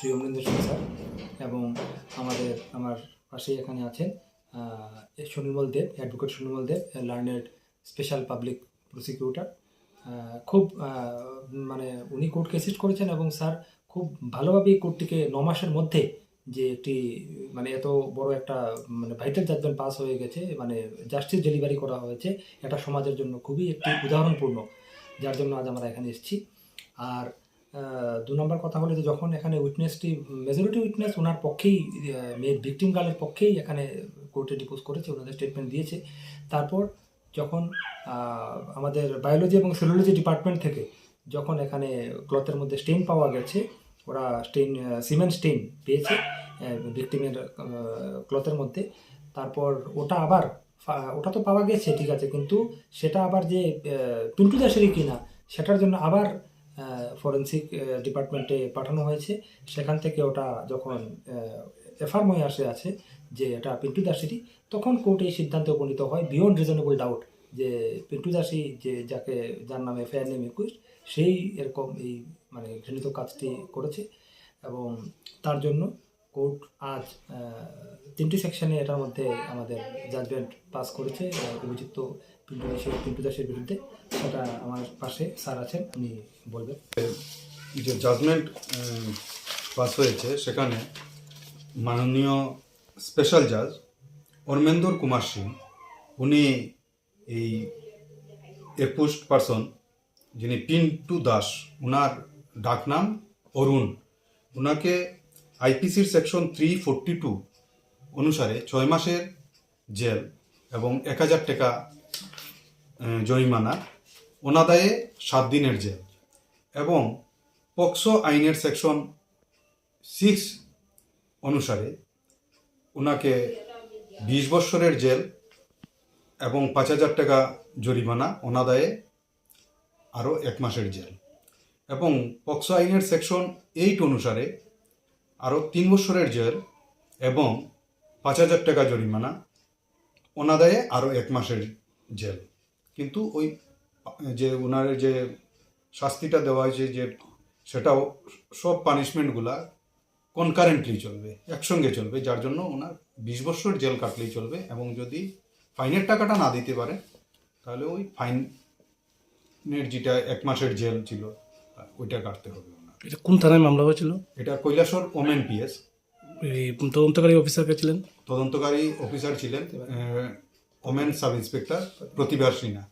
Shri Amarendra Singh sir এবং আমাদের, আমার পাশেই এখানে আছেন Sunirmal Deb advocate Sunirmal Deb learned special public prosecutor খুব মানে উনি কোর্টকে অ্যাসিস্ট করেছেন এবং স্যার খুব ভালোভাবে এই কোর্টটিকে ন মাসের মধ্যে যে একটি মানে এত বড় একটা মানে ভাইটাল জাজমেন্ট পাস হয়ে গেছে মানে জাস্টিস ডেলিভারি করা হয়েছে, এটা সমাজের জন্য খুবই একটি উদাহরণপূর্ণ, যার জন্য আজ আমরা এখানে এসেছি। আর দু নম্বর কথা হলো যে যখন এখানে উইটনেসটি মেজরিটি উইটনেস ওনার পক্ষেই মেয়ের ভিকটিম গার্লের পক্ষেই এখানে কোর্টে ডিপোজ করেছে ওনাদের স্টেটমেন্ট দিয়েছে। তারপর যখন আমাদের বায়োলজি এবং সেলুলজি ডিপার্টমেন্ট থেকে যখন এখানে ক্লথের মধ্যে স্টেন পাওয়া গেছে, ওরা স্টেন সিমেন্ট স্টেন পেয়েছে ভিকটিমের ক্লথের মধ্যে। তারপর ওটা আবার ওটা তো পাওয়া গেছে, ঠিক আছে, কিন্তু সেটা আবার যে পিন্টু দাসেরই কিনা, সেটার জন্য আবার ফরেন্সিক ডিপার্টমেন্টে পাঠানো হয়েছে। সেখান থেকে ওটা যখন এফআর হয়ে আসে আছে যে এটা পিন্টু দাসেরই তখন কোর্ট এই সিদ্ধান্তে উপনীত হয় বিয়ন্ড রিজনেবল ডাউট যে পিন্টু দাসী যে যাকে, যার নামে ফেয়ার নেম রিকোয়েস্ট সেই এরকম এই মানে ঘৃণিত কাজটি করেছে। এবং তার জন্য কোর্ট আজ তিনটি সেকশনে এটার মধ্যে আমাদের জাজমেন্ট পাস করেছে অভিযুক্ত পিন্টু দাসের পিন্টু দাসের বিরুদ্ধে। সেটা আমার পাশে স্যার আছেন, উনি বলবেন। যে জাজমেন্ট পাস হয়েছে, সেখানে মাননীয় স্পেশাল জাজ অরমেন্দর কুমার সিং, উনি এই এপুস্ট পারসন, যিনি পিন্টু দাস ওনার ডাকনাম অরুণ ওনাকে আইপিসির সেকশন থ্রি ফোরটি টু অনুসারে ছয় মাসের জেল এবং এক হাজার টাকা জরিমানা, অনাদায়ে সাত দিনের জেল এবং পক্সো আইনের সেকশন সিক্স অনুসারে ওনাকে বিশ বৎসরের জেল এবং পাঁচ হাজার টাকা জরিমানা, অনাদায়ে আরও এক মাসের জেল এবং পক্সো আইনের সেকশন এইট অনুসারে আরও তিন বছরের জেল এবং পাঁচ হাজার টাকা জরিমানা, অনাদায়ে আরও এক মাসের জেল। কিন্তু ওই যে ওনার যে শাস্তিটা দেওয়া হয়েছে যে সেটাও সব পানিশমেন্টগুলা কনকারেন্টলি চলবে, একসঙ্গে চলবে, যার জন্য ওনার বিশ বছর জেল কাটলেই চলবে এবং যদি ফাইনের টাকাটা না দিতে পারে, তাহলে ওই ফাইনের যেটা এক মাসের জেল ছিল, ওইটা কাটতে হবে। এটা কোন থানায় মামলা হয়েছিল? এটা কৈলাসর ওমেন পিএস। এই তদন্তকারী অফিসার কে ছিলেন? তদন্তকারী অফিসার ছিলেন women sub inspector Pratibha Sinha.